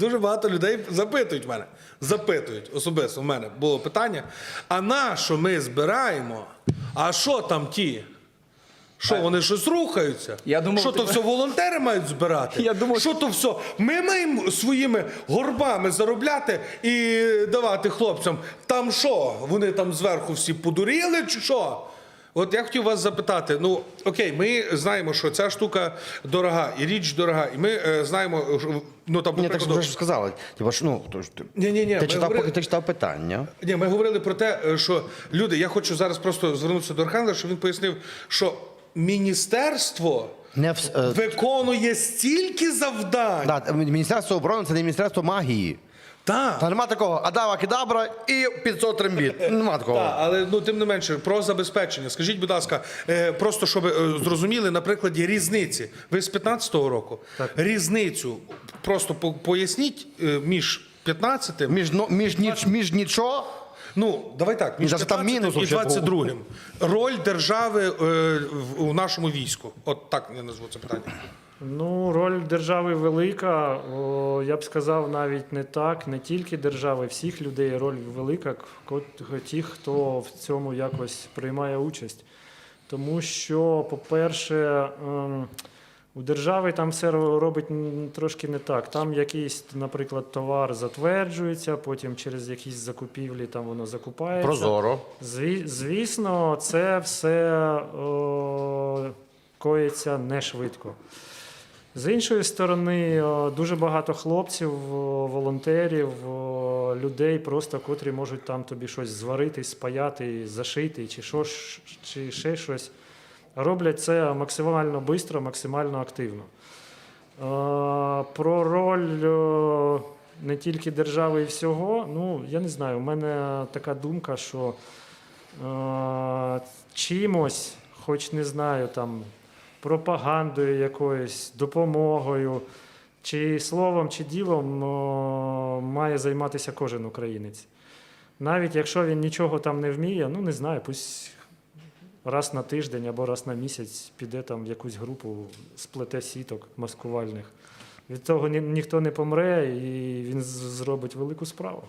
Дуже багато людей запитують мене. Запитують особисто в мене було питання: а на що ми збираємо? А що там ті? Що вони щось рухаються? Я думав, що ти- то все волонтери мають збирати? Я думав, що то все? Ми маємо своїми горбами заробляти і давати хлопцям. Там що? Вони там зверху всі подуріли чи що? От я хотів вас запитати: ну окей, ми знаємо, що ця штука дорога, і річ дорога, і ми е, знаємо, що, ну там Ні, так наприклад, ви ж сказали. Типу, ж, ну, то ж ти, Ні-ні-ні, ми ти, читав, говорили- поки ти читав питання. ні, ми говорили про те, е, що люди, я хочу зараз просто звернутися до Архангела, щоб він пояснив, що міністерство Не вс- е, виконує стільки завдань. да, Міністерство оборони це не міністерство магії. Та нема такого адава кедабра і 500 трембіт. Нема такого. Так, але ну тим не менше про забезпечення. Скажіть, будь ласка, е, просто щоб е, зрозуміли на прикладі різниці. Ви з 15-го року різницю просто по- поясніть е, між 15-м, Між, ну, між, ніч, між нічого. ну давай так, між Даже там 15-м мінус і вообще був. 22-м. Роль держави е, в- у нашому війську. От так я назву це питання. Ну, роль держави велика. О, я б сказав, навіть не так, не тільки держави, всіх людей роль велика, ті, хто в цьому якось приймає участь. Тому що, по-перше, ем, у держави там все робить трошки не так. Там якийсь, наприклад, товар затверджується, потім через якісь закупівлі там воно закупається. Прозоро. Зві- Звісно, це все о, коїться не швидко. З іншої сторони, дуже багато хлопців, волонтерів, людей, просто котрі можуть там тобі щось зварити, спаяти, зашити, чи, що, чи ще щось. Роблять це максимально швидко, максимально активно. Е, Про роль е, не тільки держави і всього, ну я не знаю. У мене така думка, що е, чимось, хоч не знаю, там пропагандою якоюсь, допомогою, чи словом, чи ділом має займатися кожен українець. Навіть якщо він нічого там не вміє, ну не знаю, пусть раз на тиждень або раз на місяць піде там в якусь групу, сплете сіток маскувальних. Від того ні, ніхто не помре і він зробить велику справу.